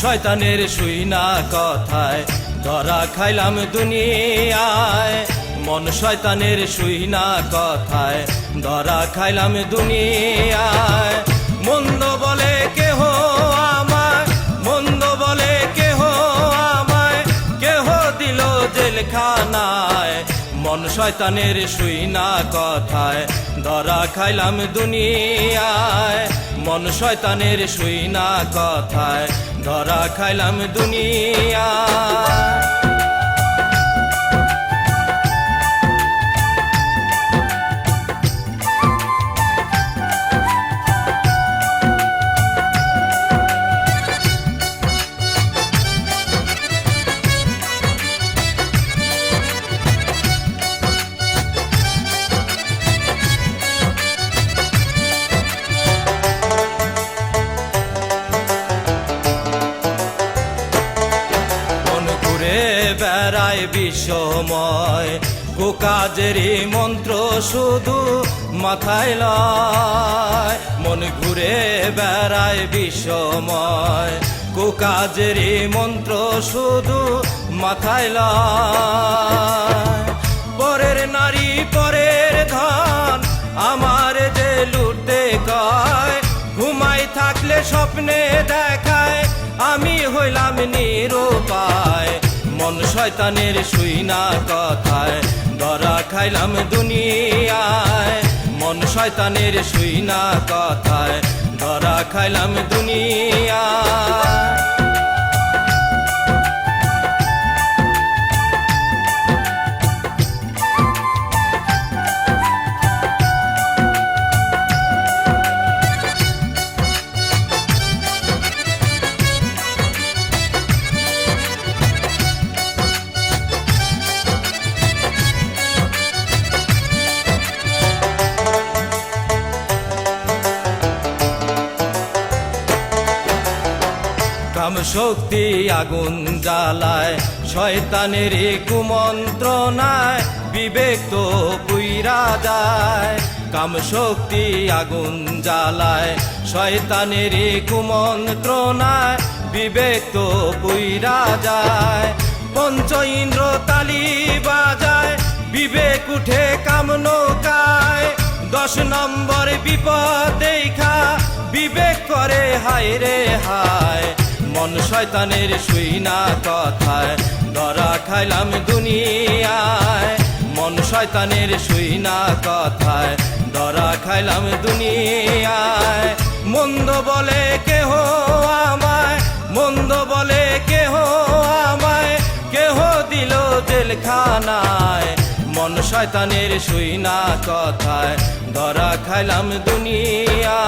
শয়তানের শুই না কথায়, ধরা খাইলাম দুনিয়ায়। মন শয়তানের শুই না কথায়, ধরা খাইলাম দুনিয়ায়। মন্দ বলে কেহ আমায়, মন্দ বলে কেহ আমায়, কেহ দিল জেলখানায়। মন শয়তানের শুই না কথায়, ধরা খাইলাম দুনিয়ায়। মন শয়তানের শুই না কথায়, ধরা খাইলাম দুনিয়ায়। বেড়ায় বিশ্বময় কুকাজেরই মন্ত্র শুধু মাথায় লয়। মন ঘুরে বেড়ায় বিশ্বময় কুকাজেরই মন্ত্র শুধু মাথায় লয়। পরের নারী, পরের ধন, আমার যে লুটতে কয়। ঘুমাই থাকলে স্বপ্নে দেখায়, আমি হইলাম নিরুপায়। মন শয়তানের শুই না কথায়। ধরা খাইলাম দুনিয়ায়, মন শয়তানের শুই না কথায়। ধরা খাইলাম দুনিয়ায়। শক্তি আগুন জ্বালায়, শয়তানের কুমন্ত্রণায় বিবেক তো পুইরা যায়। কাম শক্তি আগুন জ্বালায়, শয়তানের কুমন্ত্রণায় বিবেক তো পুইরা যায়। পঞ্চ ইন্দ্র তালি বাজায়, বিবেক উঠে কাম নৌকায়। দশ নম্বর বিপদ দেখা, বিবেক করে হায় রে হায়। মন শয়তানের শুই না কথায়। ধরা খাইলাম দুনিয়ায়, মন শয়তানের শুই না কথায়। ধরা খাইলাম দুনিয়ায়, মন্দ বলে কেহ আমায়, মন্দ বলে কেহ আমায়, কেহ দিল জেলখানায়। মন শয়তানের শুই না কথায়, ধরা খাইলাম দুনিয়া